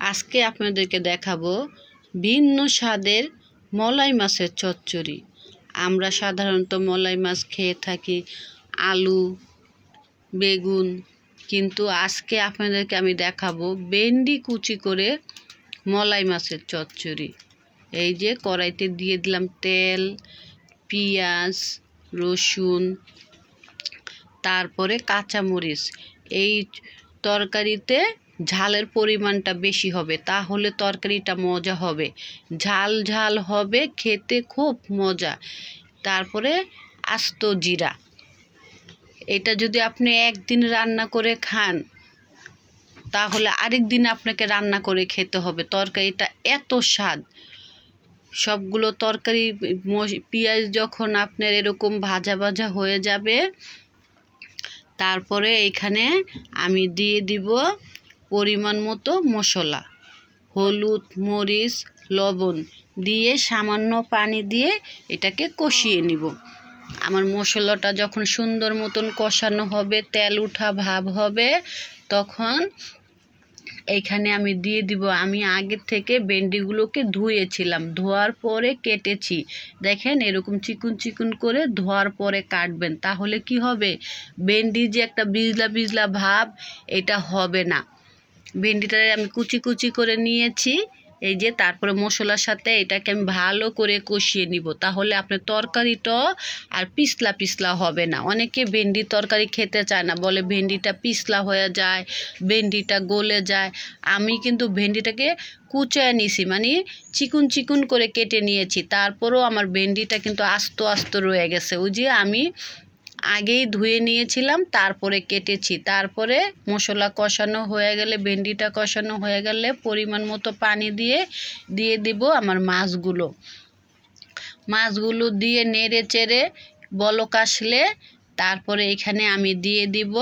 আজকে আপনাদেরকে দেখাবো ভিন্ন স্বাদের মলাই মাছের চচ্চড়ি। আমরা সাধারণত মলাই মাছ খেয়ে থাকি আলু, বেগুন, কিন্তু আজকে আপনাদেরকে আমি দেখাবো ভেন্ডি কুচি করে মলাই মাছের চচ্চড়ি। এই যে কড়াইতে দিয়ে দিলাম তেল, পেঁয়াজ, রসুন, তারপরে কাঁচামরিচ। এই তরকারিতে ঝালের পরিমাণটা বেশি হবে, তাহলে তরকারিটা মজা হবে। ঝাল ঝাল হবে, খেতে খুব মজা। তারপরে আস্ত জিরা। এটা যদি আপনি একদিন রান্না করে খান, তাহলে আরেক দিন আপনাকে রান্না করে খেতে হবে। তরকারিটা এত স্বাদ। সবগুলো তরকারি পেঁয়াজ যখন আপনার এরকম ভাজা ভাজা হয়ে যাবে, তারপরে এখানে আমি দিয়ে দিব পরিমাণ মতো মশলা, হলুদ, মরিচ, লবণ দিয়ে সামান্য পানি দিয়ে এটাকে কষিয়ে নিব। আমার মশলাটা যখন সুন্দর মতন কষানো হবে, তেল উঠা ভাব হবে, তখন এইখানে আমি দিয়ে দিব। আমি আগে থেকে ভেন্ডিগুলোকে ধুয়েছিলাম, ধোয়ার পরে কেটেছি। দেখেন এরকম চিকুন চিকুন করে ধোয়ার পরে কাটবেন, তাহলে কি হবে? ভেন্ডি যে একটা বিজলা বিজলা ভাব, এটা হবে না। ভেন্ডিটা আমি কুচি কুচি করে নিয়েছি। এই যে তারপরে মশলার সাথে এটাকে আমি ভালো করে কষিয়ে নিব। তাহলে আপনার তরকারিটা আর পিছলা পিছলা হবে না। অনেকে ভেন্ডি তরকারি খেতে চায় না, বলে ভেন্ডিটা পিছলা হয়ে যায়, ভেন্ডিটা গলে যায়। আমি কিন্তু ভেন্ডিটাকে কুচায় নিছি মানে চিকুন চিকুন করে কেটে নিয়েছি। তারপরেও আমার ভেন্ডিটা কিন্তু আস্ত আস্ত রয়ে গেছে। ওই যে আমি আগেই ধুয়ে নিয়েছিলাম, তারপরে কেটেছি। তারপরে মশলা কষানো হয়ে গেলে, ভেন্ডিটা কষানো হয়ে গেলে পরিমাণ মতো পানি দিয়ে দিয়ে দিব আমার মাছগুলো। মাছগুলো দিয়ে নেড়ে চেড়ে বলক আসলে তারপরে এখানে আমি দিয়ে দিব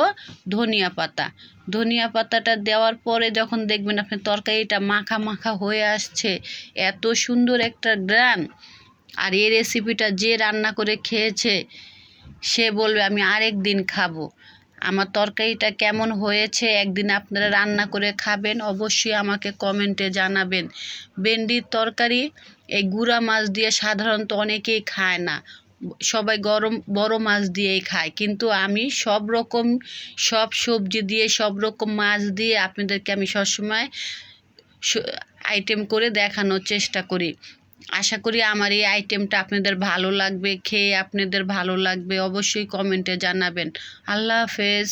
ধনিয়া পাতা। ধনিয়া পাতাটা দেওয়ার পরে যখন দেখবেন আপনি তরকারিটা মাখা মাখা হয়ে আসছে, এত সুন্দর একটা গ্রান। আর এই রেসিপিটা যে রান্না করে খেয়েছে সে বলবে, আমি আরেক দিন খাব। আমার তরকারিটা কেমন হয়েছে একদিন আপনারা রান্না করে খাবেন, অবশ্যই আমাকে কমেন্টে জানাবেন। ভেন্ডির তরকারি, এই গুঁড়া মাছ দিয়ে সাধারণত অনেকেই খায় না। সবাই গরম, বড় মাছ দিয়েই খায়। কিন্তু আমি সব রকম, সব সবজি দিয়ে, সব রকম মাছ দিয়ে আপনাদেরকে আমি সবসময় আইটেম করে দেখানোর চেষ্টা করি। আশা করি আমার এই আইটেমটা আপনাদের ভালো লাগবে, খেয়ে আপনাদের ভালো লাগবে, অবশ্যই কমেন্টে জানাবেন। আল্লাহ হাফেজ।